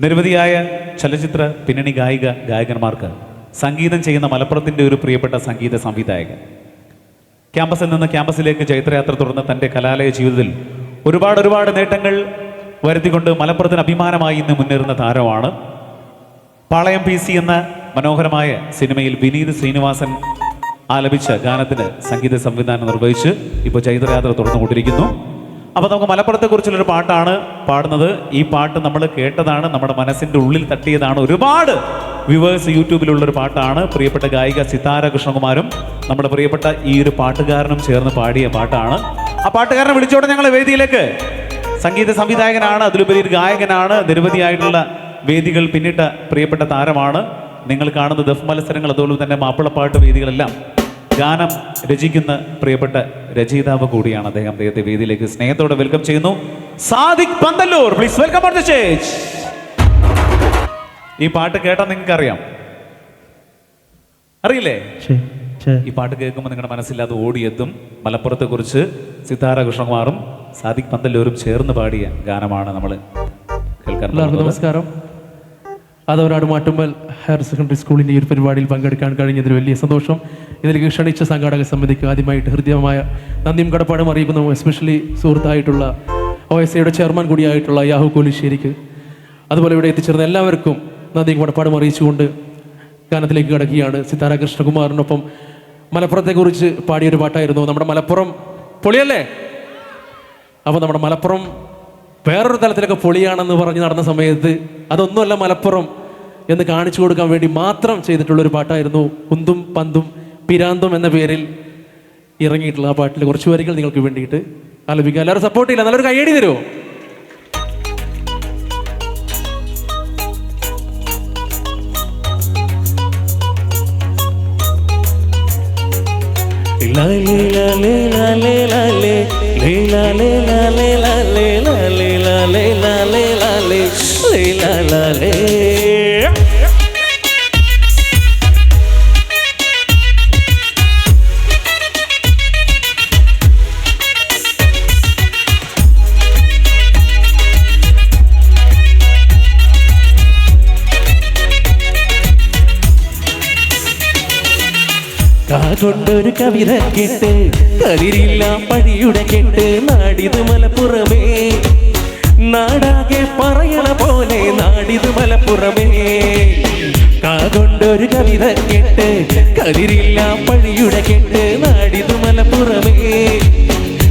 നിരവധിയായ ചലച്ചിത്ര പിന്നണി ഗായിക ഗായകന്മാർക്ക് സംഗീതം ചെയ്യുന്ന മലപ്പുറത്തിന്റെ ഒരു പ്രിയപ്പെട്ട സംഗീത സംവിധായകൻ. ക്യാമ്പസിൽ നിന്ന് ക്യാമ്പസിലേക്ക് ചൈത്രയാത്ര തുടർന്ന് തന്റെ കലാലയ ജീവിതത്തിൽ ഒരുപാട് ഒരുപാട് നേട്ടങ്ങൾ വരുത്തിക്കൊണ്ട് മലപ്പുറത്തിന് അഭിമാനമായി ഇന്ന് മുന്നേറുന്ന താരമാണ്. പാളയം പി സി എന്ന മനോഹരമായ സിനിമയിൽ വിനീത് ശ്രീനിവാസൻ ആലപിച്ച ഗാനത്തിന് സംഗീത സംവിധാനം നിർവഹിച്ച് ഇപ്പോൾ ചൈത്രയാത്ര തുറന്നുകൊണ്ടിരിക്കുന്നു അപ്പോൾ നമുക്ക് മലപ്പുറത്തെക്കുറിച്ചുള്ളൊരു പാട്ടാണ് പാടുന്നത്. ഈ പാട്ട് നമ്മൾ കേട്ടതാണ് നമ്മുടെ മനസ്സിന്റെ ഉള്ളിൽ തട്ടിയതാണ് ഒരുപാട് വ്യൂവേഴ്സ് യൂട്യൂബിലുള്ള ഒരു പാട്ടാണ്. പ്രിയപ്പെട്ട ഗായിക സിതാര കൃഷ്ണകുമാരും നമ്മുടെ പ്രിയപ്പെട്ട ഈ ഒരു പാട്ടുകാരനും ചേർന്ന് പാടിയ പാട്ടാണ്. ആ പാട്ടുകാരനെ വിളിച്ചോടെ ഞങ്ങൾ വേദിയിലേക്ക്. സംഗീത സംവിധായകനാണ് അതിലുപരി ഒരു ഗായകനാണ് നിരവധിയായിട്ടുള്ള വേദികൾ പിന്നിട്ട പ്രിയപ്പെട്ട താരമാണ്. നിങ്ങൾ കാണുന്ന ദഫ് മത്സരങ്ങൾ അതുപോലെ തന്നെ മാപ്പിളപ്പാട്ട് വേദികളെല്ലാം ഗാനം രചിക്കുന്ന പ്രിയപ്പെട്ട രചയിതാവ് കൂടിയാണ് അദ്ദേഹം. അദ്ദേഹത്തെ വേദിയിലേക്ക് സ്നേഹത്തോടെ വെൽക്കം ചെയ്യുന്നു. Sadiq Panthalloor please welcome on the stage ഈ പാട്ട് കേട്ടാൽ നിങ്ങൾക്ക് അറിയാം അറിയില്ലേ. ഈ പാട്ട് കേൾക്കുമ്പോൾ നിങ്ങളുടെ മനസ്സിൽ അത് ഓടിയെത്തും. മലപ്പുറത്തെ കുറിച്ച് സിതാര കൃഷ്ണകുമാറും സാദിഖ് പന്തല്ലൂരും ചേർന്ന് പാടിയ ഗാനമാണ് നമ്മൾ കേൾക്കാൻ എല്ലാവർക്കും നമസ്കാരം. അതവരാട് മാട്ടുമ്പൽ ഹയർ സെക്കൻഡറി സ്കൂളിന്റെ ഈ ഒരു പരിപാടിയിൽ പങ്കെടുക്കാൻ കഴിഞ്ഞതിൽ വലിയ സന്തോഷം. ഇതിലേക്ക് ക്ഷണിച്ച സംഘാടക സമിതിക്ക് ആദ്യമായിട്ട് ഹൃദ്യമായ നന്ദിയും കടപ്പാടും അറിയിക്കുന്നു എസ്പെഷ്യലി സുഹൃത്തായിട്ടുള്ള ഒ എസ് സിയുടെ ചെയർമാൻ കൂടിയായിട്ടുള്ള യാഹു കോലിശ്ശേരിക്ക്. അതുപോലെ ഇവിടെ എത്തിച്ചേർന്ന എല്ലാവർക്കും നന്ദിയും കടപ്പാടും അറിയിച്ചുകൊണ്ട് ഗാനത്തിലേക്ക് കടക്കുകയാണ് സിതാര കൃഷ്ണകുമാറിനൊപ്പം. മലപ്പുറത്തെക്കുറിച്ച് പാടിയൊരു പാട്ടായിരുന്നു നമ്മുടെ മലപ്പുറം പൊളിയല്ലേ? അപ്പോൾ നമ്മുടെ മലപ്പുറം വേറൊരു തലത്തിലൊക്കെ പൊളിയാണെന്ന് പറഞ്ഞ് നടന്ന സമയത്ത് അതൊന്നുമല്ല മലപ്പുറം എന്ന് കാണിച്ചു കൊടുക്കാൻ വേണ്ടി മാത്രം ചെയ്തിട്ടുള്ള ഒരു പാട്ടായിരുന്നു കുന്തും പന്തും പിരാന്തും എന്ന പേരിൽ ഇറങ്ങിയിട്ടുള്ള ആ പാട്ടിലെ കുറച്ച് വരികൾ നിങ്ങൾക്ക് വേണ്ടിയിട്ട് ആലപിക്കുക എല്ലാവരും സപ്പോർട്ട് ചെയ്യില്ല നല്ലൊരു കയ്യടി തരുമോ കാകൊണ്ടൊരു കവിത കേട്ട് കതിരില്ല പഴിയുടെ കേട്ട് നാടിത് മലപ്പുറമേ നാടാകെ പറയണ പോലെ നാടിത് മലപ്പുറമേ. കാതൊണ്ടൊരു കവിത കേട്ട് കതിരില്ല പഴിയുടെ കെട്ട് നാടിത് മലപ്പുറമേ.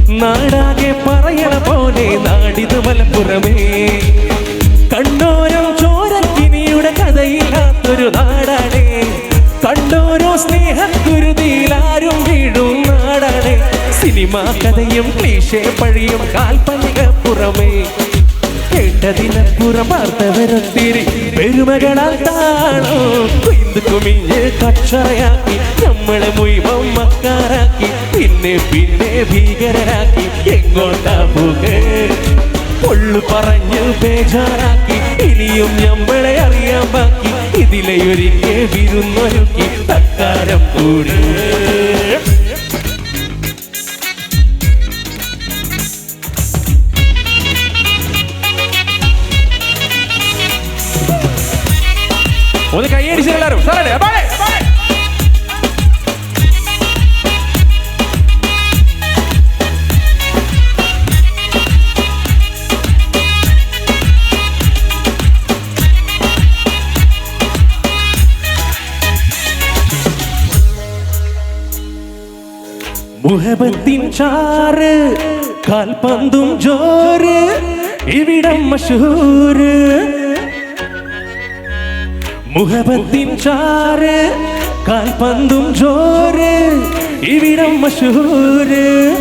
നാടാകെ പറയണ പോലെ നാടിത് മലപ്പുറമേ. കണ്ണോരം ചോരക്കിനിയുടെ കഥയില്ലാത്തൊരു നാടാണേ. കണ്ടോരോ സ്നേഹക്കുരുതിയിലാരും വീഴും നാടാണേ. സിനിമ കഥയും ക്ലീശേ പഴിയും കാൽപ്പനിക പുറമേ കേട്ടതിനപ്പുറം വാർത്തവരൊത്തിരി പെരുമകളാൽ താണോ? കൊയ്ത് കുമിഞ്ഞ് കച്ചറയാക്കി നമ്മളെ മുഴുവൻ മക്കാരാക്കി പിന്നെ പിന്നെ ഭീകരരാക്കി എങ്ങോട്ടാ പോക? പൊള്ളു പറഞ്ഞ് ബേജാറാക്കി ഇനിയും ഞമ്മളെ അറിയാൻ ബാക്കി ഇതിലെ ഒരിക്കൽ വിരുന്നൊരുക്കി തക്കാരം കൂടി. ഒന്ന് കൈയടിച്ച് എല്ലാവരും സാറേ പാടേ പാടേ മുഹബത്തിൻ ചാറ് കാൽപന്തും ജോറ് ഇവിടം മഷൂര് മുഹബത്തിൻ ചാറ് കാൽപന്തും ചോറ് ഇവിടം മഷൂര്.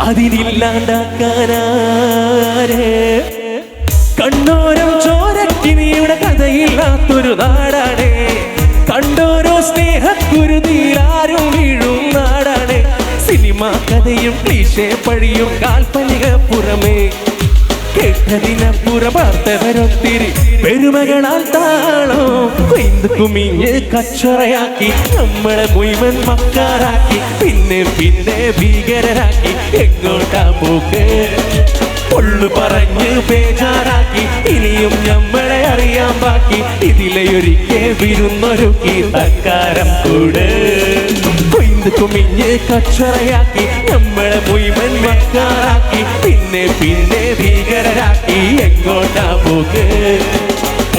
അതിനില്ലാണ്ടാക്കാനാര്. കണ്ണോരം ചോരക്കിനിയുടെ കഥയില്ലാത്തൊരു നാടാണ്. കണ്ടോരോ സ്നേഹക്കുരുതിയിലാരും വീഴും നാടാണ്. സിനിമ കഥയും ക്ലീശേ പഴിയും കാൽപ്പനിക പുറമേ കേട്ടതിനപ്പുറം വാർത്തവരൊത്തിരി പെരുമകളാൽ താളോ. കൊയ്ത് കുമിഞ്ഞ് കച്ചറയാക്കി നമ്മളെ മുഴുവൻ മക്കാരാക്കി പിന്നെ പിന്നെ ഭീകരരാക്കി എങ്ങോട്ടാ പോക്ക്? പൊള്ളു പറഞ്ഞ് ബേജാറാക്കി ഇനിയും നമ്മളെ അറിയാൻ ബാക്കി. ഇതിലെ ഒരിക്കൽ വിരുന്നൊരുക്കി തക്കാരം കൂട്. കൊയ്ത് കുമിഞ്ഞ് കച്ചറയാക്കി നമ്മളെ മുഴുവൻ മക്കാറാക്കി പിന്നെ പിന്നെ ഭീകരരാക്കി എങ്ങോട്ടാ പോക്ക്?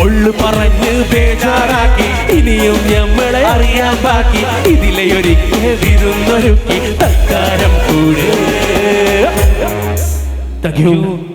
ഒള്ളു പറഞ്ഞ് ബേജാറാക്കി ഇനിയും നമ്മളെ അറിയാൻ ബാക്കി. ഇതിലെ ഒരിക്കൽ വിരുന്നൊരുക്കി തക്കാരം കൂടെ. Thank you